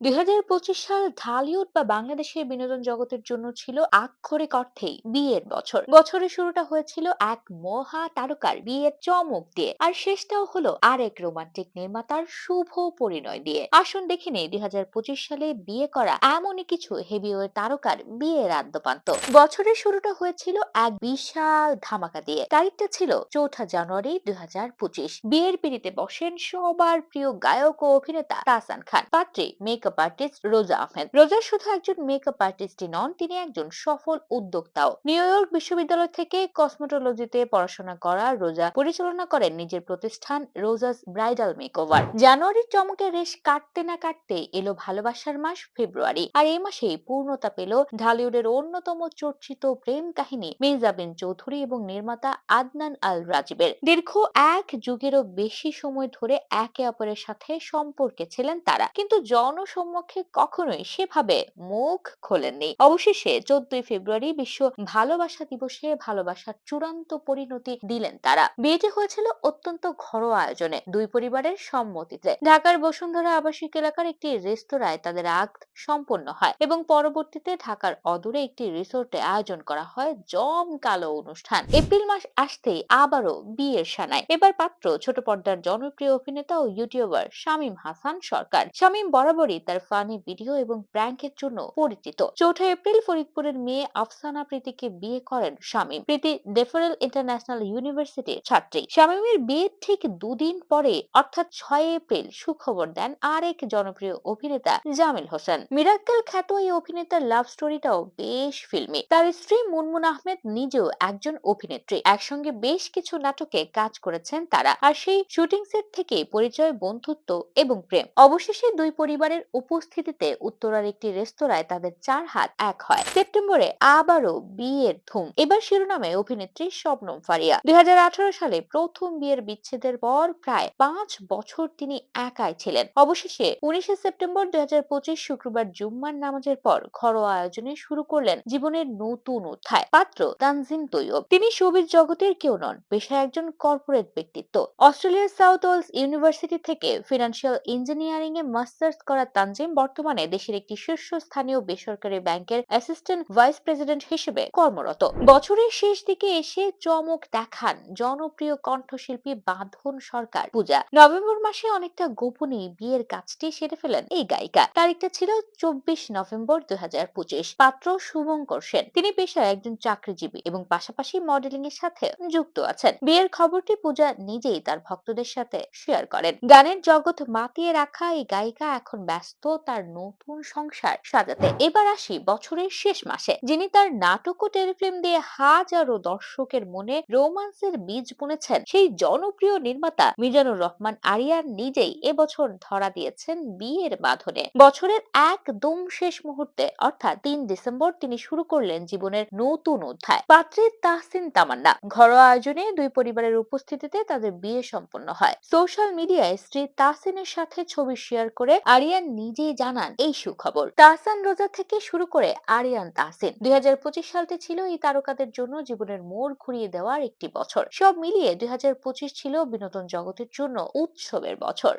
দুই হাজার পঁচিশ সাল ঢালিউড বা বাংলাদেশের বিনোদন জগতের জন্য ছিল আক্ষরিক অর্থেই বিয়ের বছর। বছরের শুরুটা হয়েছিল এক মহা তারকার বিয়ের চমক দিয়ে, আর শেষটাও হলো আরেক রোমান্টিক নির্মাতার শুভ পরিণয় দিয়ে। আসুন দেখে নেই দুই সালে বিয়ে করা এমনই কিছু হেভিওয়েট তারকার বিয়ের আদ্যপান্ত। বছরের শুরুটা হয়েছিল এক বিশাল ধামাকা দিয়ে। তারিখটা ছিল চৌঠা জানুয়ারি দুই হাজার পঁচিশ। বিয়ের পিড়িতে বসেন সবার প্রিয় গায়ক ও অভিনেতা তাহসান খান। পাত্রী মেকআপ আর্টিস্ট রোজা আহমেদ। রোজা শুধু একজন মেকআপ আর্টিস্টই নন, তিনি একজন সফল উদ্যোক্তাও। নিউ ইয়র্ক বিশ্ববিদ্যালয় থেকে কসমোটোলজিতে পড়াশোনা করা রোজা পরিচালনা করেন নিজের প্রতিষ্ঠান রোজাস ব্রাইডাল মেকওভার। জানুয়ারির চমকের রেশ কাটতে না কাটতে এলো ভালোবাসার মাস ফেব্রুয়ারি, আর এই মাসেই পূর্ণতা পেল ঢালিউডের অন্যতম চর্চিত প্রেম কাহিনী মির্জাবিন চৌধুরী এবং নির্মাতা আদনান আল রাজীবের। দীর্ঘ এক যুগেরও বেশি সময় ধরে একে অপরের সাথে সম্পর্কে ছিলেন তারা। কিন্তু জনসম্মুখে কখনোই সেভাবে মুখ খোলেননি। অবশেষে চোদ্দই ফেব্রুয়ারি বিশ্ব ভালোবাসা দিবসে ভালোবাসার চূড়ান্ত পরিণতি দিলেন তারা। বিয়েটি হয়েছিল অত্যন্ত ঘরোয়া আয়োজনে, দুই পরিবারের সম্মতিতে। ঢাকার বসুন্ধরা আবাসিক এলাকার একটি রেস্তোরাঁয় তাদের আগ সম্পন্ন হয় এবং পরবর্তীতে ঢাকার অদূরে একটি রিসোর্টে আয়োজন করা হয় জমকালো অনুষ্ঠান। এপ্রিল মাস আসতেই আবারও বিয়ের সানায়। এবার পাত্র, ছোট পর্দার জনপ্রিয় অভিনেতা ও ইউটিউবার শামীম হাসান সরকার। শামীম বরাবরই তার ফানি ভিডিও এবং প্র্যাঙ্কের জন্য পরিচিত। চৌঠা এপ্রিল ফরিদপুরের মেয়ে আফসানা প্রীতিকে বিয়ে করেন শামীম। প্রীতি ডেফারেল ইন্টারন্যাশনাল ইউনিভার্সিটির ছাত্রী। শামীমের বিয়ের ঠিক দুদিন পরে, অর্থাৎ ছয় এপ্রিল, সুখবর দেন আরেক জনপ্রিয় অভিনেতা জামিল হোসেন। মিরাক্কেল খ্যাত এই অভিনেতার লাভ স্টোরিটাও বেশ ফিল্মি তার স্ত্রী মুনমুন আহমেদ নিজেও একজন অভিনেত্রী। একসঙ্গে বেশ কিছু নাটকে কাজ করেছেন তারা। আর সেই শুটিং সেট থেকে পরিচয়, বন্ধুত্ব এবং প্রেম। অবশেষে দুই পরিবারের উপস্থিতিতে উত্তরার একটি রেস্তোরাঁয় তাদের চার হাত এক হয়। সেপ্টেম্বরে আবারও বিয়ের ধুম। এবার শিরোনামে অভিনেত্রী শবনম ফারিয়া। দুই সালে প্রথম বিয়ের বিচ্ছেদের পর প্রায় পাঁচ বছর তিনি একাই ছিলেন। অবশেষে উনিশে সেপ্টেম্বর দুই শুক্রবার জুম্মার নামাজের পর ঘরোয়া আয়োজনে শুরু করলেন জীবনের নতুন অধ্যায়, পাত্র তানজিম তৈয়ব। তিনি শোবিজ জগতের কেউ নন, পেশায় একজন কর্পোরেট ব্যক্তিত্ব। অস্ট্রেলিয়ার সাউথ ওয়েলস ইউনিভার্সিটি থেকে ফিনান্সিয়াল ইঞ্জিনিয়ারিং এ মাস্টার্স করা তানজিম বর্তমানে দেশের একটি শীর্ষস্থানীয় বেসরকারি ব্যাংকের অ্যাসিস্ট্যান্ট ভাইস প্রেসিডেন্ট হিসেবে কর্মরত। বছরের শেষ দিকে এসে চমক দেখান জনপ্রিয় কণ্ঠশিল্পী বাঁধন সরকার। পূজা, নভেম্বর মাসে অনেকটা গোপনে বিয়ের কাজটি সেরে ফেলেন এই গায়িকা। তারিখটা ছিল চব্বিশ নভেম্বর দুই হাজার পঁচিশ। পাত্র শুভঙ্কর সেন। তিনি পেশায় একজন চাকরিজীবী এবং পাশাপাশি মডেলিং এর সাথে যুক্ত আছেন। বিয়ের খবরটি পূজা নিজেই তার ভক্তদের সাথে শেয়ার করেন। গানের জগৎ মাতিয়ে রাখা এই গায়িকা এখন ব্যস্ত তার নতুন সংসার সাজাতে। এবার আসি বছরের শেষ মাসে। যিনি তার নাটক ও টেলিফিল্ম দিয়ে হাজারো দর্শকের মনে রোমান্সের বীজ বুনেছেন, সেই জনপ্রিয় নির্মাতা মিজানুর রহমান আরিয়ার নিজেই এবছর ধরা দিয়েছেন বিয়ের বাঁধনে। বছরের একদম শেষ মুহূর্তে, অর্থাৎ তিন ডিসেম্বর, তিনি শুরু করলেন জীবনের নতুন অধ্যায়। পাত্রী তাহসিন তামান্না, ঘরোয়া আয়োজনে দুই পরিবারের উপস্থিতিতে তাদের বিয়ে সম্পন্ন হয়। সোশ্যাল মিডিয়ায় স্ত্রী তাহসিনের সাথে ছবি শেয়ার করে আরিয়ান নিজেই জানান এই সুখবর। তাহসান রোজা থেকে শুরু করে আরিয়ান তাহসিন, দুই সালটি ছিল এই তারকাদের জন্য জীবনের মোড় ঘুরিয়ে দেওয়ার একটি বছর। সব মিলিয়ে দুই হাজার পঁচিশ ছিল বিনোদন জগতের জন্য উৎসবের বছর।